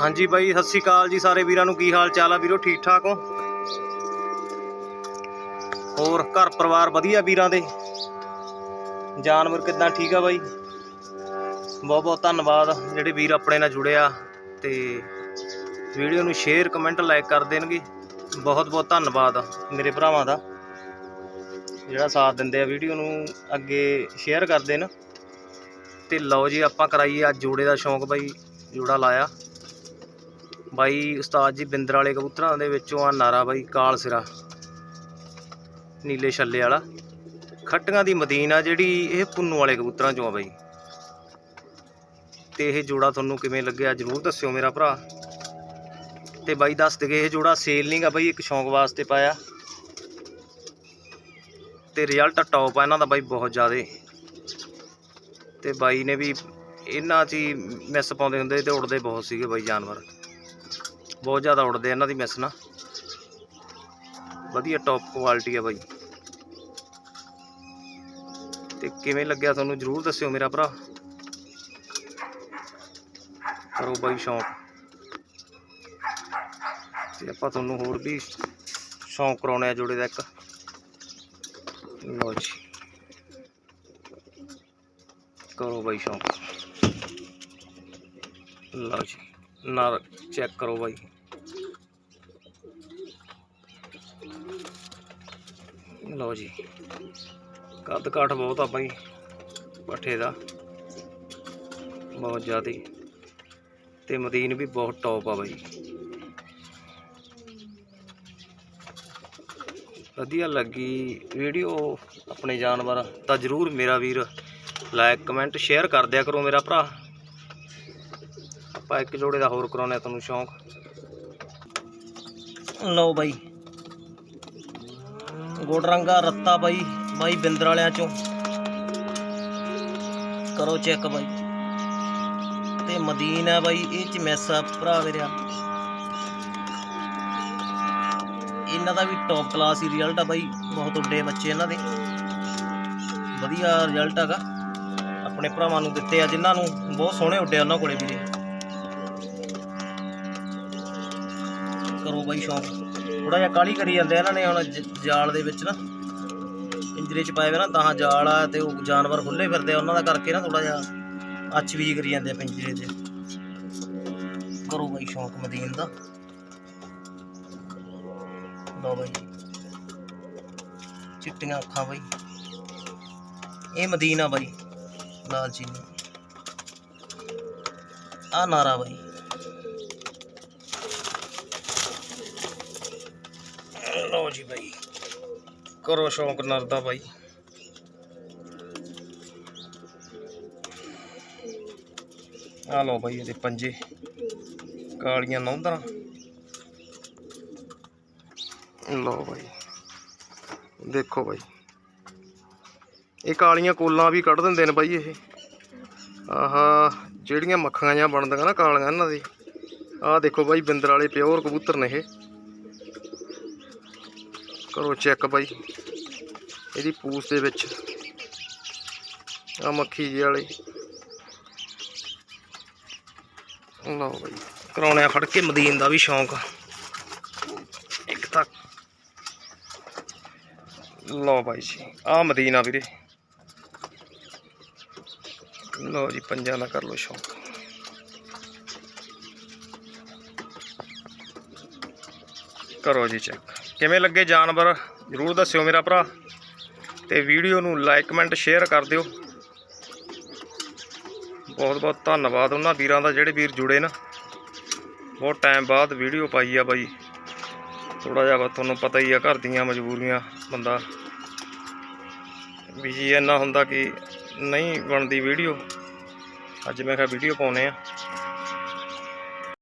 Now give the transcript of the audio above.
ਹਾਂਜੀ ਬਾਈ, ਸਤਿ ਸ਼੍ਰੀ ਅਕਾਲ ਜੀ ਸਾਰੇ ਵੀਰਾਂ ਨੂੰ। ਕੀ ਹਾਲ ਚਾਲ ਆ ਵੀਰੋ? ਠੀਕ ਠਾਕ ਹੋ? ਹੋਰ ਘਰ ਪਰਿਵਾਰ ਵਧੀਆ ਵੀਰਾਂ ਦੇ? ਜਾਨਵਰ ਕਿੱਦਾਂ ਠੀਕ ਆ ਬਾਈ? ਬਹੁਤ ਬਹੁਤ ਧੰਨਵਾਦ ਜਿਹੜੇ ਵੀਰ ਆਪਣੇ ਨਾਲ ਜੁੜਿਆ ਤੇ ਵੀਡੀਓ ਨੂੰ ਸ਼ੇਅਰ, ਕਮੈਂਟ, ਲਾਈਕ ਕਰ ਦੇਣਗੇ। ਬਹੁਤ ਬਹੁਤ ਧੰਨਵਾਦ ਮੇਰੇ ਭਰਾਵਾਂ ਦਾ ਜਿਹੜਾ ਸਾਥ ਦਿੰਦੇ ਆ ਵੀਡੀਓ ਨੂੰ, ਅੱਗੇ ਸ਼ੇਅਰ ਕਰ ਦੇਣ। ਤੇ ਲਓ ਜੀ, ਆਪਾਂ ਕਰਾਈਏ ਅੱਜ ਜੋੜੇ ਦਾ ਸ਼ੌਂਕ ਬਾਈ, ਜੋੜਾ ਲਾਇਆ। ਬਾਈ ਉਸਤਾਦ ਜੀ ਬਿੰਦਰ ਵਾਲੇ ਕਬੂਤਰਾਂ ਦੇ ਵਿੱਚੋਂ ਆ ਨਾਰਾ ਬਾਈ ਕਾਲ ਸਿਰਾ। ਨੀਲੇ ਛੱਲੇ ਵਾਲਾ। ਖੱਟੀਆਂ ਦੀ ਮਦੀਨ ਆ ਜਿਹੜੀ ਇਹ ਪੁੰਨੂ ਵਾਲੇ ਕਬੂਤਰਾਂ ਚੋਂ ਆ ਬਾਈ। ਤੇ ਇਹ ਜੋੜਾ ਤੁਹਾਨੂੰ ਕਿਵੇਂ ਲੱਗਿਆ ਜਰੂਰ ਦੱਸਿਓ ਮੇਰਾ ਭਰਾ। ਤੇ ਬਾਈ ਦੱਸ ਦਗੇ ਇਹ ਜੋੜਾ ਸੇਲ ਨਹੀਂਗਾ ਬਾਈ, ਇੱਕ ਸ਼ੌਂਕ ਵਾਸਤੇ ਪਾਇਆ। ਤੇ ਰਿਜ਼ਲਟ ਟੌਪ ਆ ਇਹਨਾਂ ਦਾ ਬਾਈ ਬਹੁਤ ਜ਼ਿਆਦੇ। ਤੇ ਬਾਈ ਨੇ ਵੀ ਇਹਨਾਂ 'ਚ ਹੀ ਮਿਸ ਪਾਉਂਦੇ ਹੁੰਦੇ ਤੇ ਉੜਦੇ ਬਹੁਤ ਸੀਗੇ ਬਾਈ ਜਾਨਵਰ। ਬਹੁਤ ਜ਼ਿਆਦਾ ਉੜਦੇ ਇਹਨਾਂ ਦੀ ਮਿਸ ਨਾ। ਵਧੀਆ ਟੌਪ ਕੁਆਲਿਟੀ ਆ ਬਾਈ। ਤੇ ਕਿਵੇਂ ਲੱਗਿਆ ਤੁਹਾਨੂੰ ਜਰੂਰ ਦੱਸਿਓ ਮੇਰਾ ਭਰਾ। ਕਰੋ ਬਾਈ ਸ਼ੌਂਕ। ਤੇ ਆਪਾਂ ਤੁਹਾਨੂੰ ਹੋਰ ਵੀ ਸ਼ੌਂਕ ਕਰਾਉਣੇ ਆ ਜੋੜੇ ਦਾ ਇੱਕ। ਲਓ ਜੀ। ਕਰੋ ਬਾਈ ਸ਼ੌਂਕ। ਲਓ ਜੀ। ਨਾਲ ਚੈੱਕ ਕਰੋ ਬਾਈ। ਲਓ ਜੀ, ਕੱਦ ਕਾਠ ਬਹੁਤ ਆ ਬਾਈ, ਪੱਠੇ ਦਾ। ਬਹੁਤ ਜ਼ਿਆਦਾ। ਤੇ ਮਦੀਨ ਵੀ ਬਹੁਤ ਟੌਪ ਆ ਬਾਈ। ਵਧੀਆ ਲੱਗੀ ਵੀਡੀਓ ਆਪਣੇ ਜਾਨਵਰ ਤਾਂ ਜਰੂਰ ਮੇਰਾ ਵੀਰ ਲਾਈਕ ਕਮੈਂਟ ਸ਼ੇਅਰ ਕਰ ਦਿਆ ਕਰੋ ਮੇਰਾ ਭਰਾ। ਆਪਾਂ ਇੱਕ ਜੋੜੇ ਦਾ ਹੋਰ ਕਰਾਉਣੇ ਤੁਹਾਨੂੰ ਸ਼ੌਂਕ। ਲਓ ਬਾਈ। ਗੋਡ ਰੰਗਾ ਰੱਤਾ ਬਾਈ ਬਾਈ ਬਿੰਦਰ ਵਾਲਿਆਂ ਚੋਂ। ਕਰੋ ਚੈੱਕ ਬਾਈ। ਤੇ ਮਦੀਨ ਹੈ ਬਾਈ, ਇਹ ਚ ਮੈਸਾ ਭਰਾ ਮੇਰਿਆ ਇਹਨਾਂ ਦਾ ਵੀ ਟੌਪ ਕਲਾਸ ਹੀ ਰਿਜ਼ਲਟ ਆ ਬਾਈ। ਬਹੁਤ ਉੱਡੇ ਬੱਚੇ ਇਹਨਾਂ ਦੇ। ਵਧੀਆ ਰਿਜ਼ਲਟ ਹੈਗਾ। ਆਪਣੇ ਭਰਾਵਾਂ ਨੂੰ ਦਿੱਤੇ ਆ ਜਿਨ੍ਹਾਂ ਨੂੰ ਬਹੁਤ ਸੋਹਣੇ ਉੱਡੇ ਉਹਨਾਂ ਕੋਲੇ ਵੀਰੇ। ਕਰੋ ਬਾਈ ਸ਼ੌਂਕ। ਥੋੜਾ ਜਿਹਾ ਕਾਲੀ ਕਰੀ ਜਾਂਦੇ ਆ ਇਹਨਾਂ ਨੇ ਹੁਣ ਜ- ਜਾਲ ਦੇ ਵਿੱਚ ਨਾ। ਪਿੰਜਰੇ ਚ ਪਾਏ ਹੋਏ ਨਾ, ਤਾਂ ਜਾਲ ਆ ਤੇ ਉਹ ਜਾਨਵਰ ਖੁੱਲੇ ਫਿਰਦੇ ਆ, ਉਹਨਾਂ ਦਾ ਕਰਕੇ ਨਾ ਥੋੜਾ ਜਿਹਾ ਅੱਛ ਵੀ ਕਰੀ ਜਾਂਦੇ ਆ ਪਿੰਜਰੇ 'ਚ ਕਰੋ ਬਾਈ ਸ਼ੌਂਕ ਮਦੀਨ ਦਾ। ਲਓ ਬਾਈ। ਚਿੱਟੀਆਂ ਅੱਖਾਂ ਬਾਈ। ਇਹ ਮਦੀਨਾ ਬਾਈ, ਲਾਲ ਚੀਨੀ। ਆ ਨਾਰਾ ਬਾਈ। ਲਓ ਜੀ ਬਾਈ। ਕਰੋ ਸ਼ੌਂਕ ਨਰ ਬਾਈ। ਆ ਲਓ ਬਾਈ ਇਹਦੇ ਪੰਜੇ। ਕਾਲੀਆਂ ਨੌਂਦਰਾਂ। ਲਓ ਬਾਈ। ਦੇਖੋ ਬਾਈ। ਇਹ ਕਾਲੀਆਂ ਕੋਲਾਂ ਵੀ ਕੱਢ ਦਿੰਦੇ ਨੇ ਬਾਈ ਇਹ। ਆਹਾ, ਜਿਹੜੀਆਂ ਮੱਖੀਆਂ ਜਾਂ ਬਣਦੀਆਂ ਨਾ ਕਾਲੀਆਂ ਇਹਨਾਂ ਦੀ। ਆਹ ਦੇਖੋ ਬਾਈ ਬਿੰਦਰ ਵਾਲੇ ਪਿਓਰ ਕਬੂਤਰ ਨੇ ਇਹ। ਕਰੋ ਚੈੱਕ ਬਾਈ। ਇਹਦੀ ਪੂਛ ਦੇ ਵਿੱਚ। ਆ ਮੱਖੀ ਜੀ ਵਾਲੀ। ਲਓ ਬਾਈ ਕਰਾਉਣੇ ਆ ਫੜ ਕੇ ਮਦੀਨ ਦਾ ਵੀ ਸ਼ੌਂਕ ਇੱਕ ਤਾਂ ਲਓ ਬਾਈ ਜੀ ਆ ਮਦੀਨਾ ਵੀਰੇ। ਲਓ ਜੀ, ਪੰਜਾਂ ਦਾ ਕਰ ਲਓ ਸ਼ੌਂਕ। ਕਰੋ ਜੀ ਚੈੱਕ ਕਿਵੇਂ ਲੱਗੇ ਜਾਨਵਰ, ਜਰੂਰ ਦੱਸਿਓ ਮੇਰਾ ਭਰਾ ਤੇ ਵੀਡੀਓ ਨੂੰ ਲਾਈਕ ਕਮੈਂਟ ਸ਼ੇਅਰ ਕਰ ਦਿਓ। ਬਹੁਤ ਬਹੁਤ ਧੰਨਵਾਦ ਉਹਨਾਂ ਵੀਰਾਂ ਦਾ ਜਿਹੜੇ ਵੀਰ ਜੁੜੇ ਨਾ। ਬਹੁਤ ਟਾਈਮ ਬਾਅਦ ਵੀਡੀਓ ਪਾਈ ਆ ਬਾਈ। ਥੋੜਾ ਜਿਹਾ ਬਸ ਤੁਹਾਨੂੰ ਪਤਾ ਹੀ ਆ ਘਰ ਦੀਆਂ ਮਜਬੂਰੀਆਂ, ਬੰਦਾ ਬਿਜ਼ੀ ਇੰਨਾ ਹੁੰਦਾ ਕਿ ਨਹੀਂ ਬਣਦੀ ਵੀਡੀਓ। ਅੱਜ ਮੈਂ ਕਿਹਾ ਵੀਡੀਓ ਪਾਉਨੇ ਆ।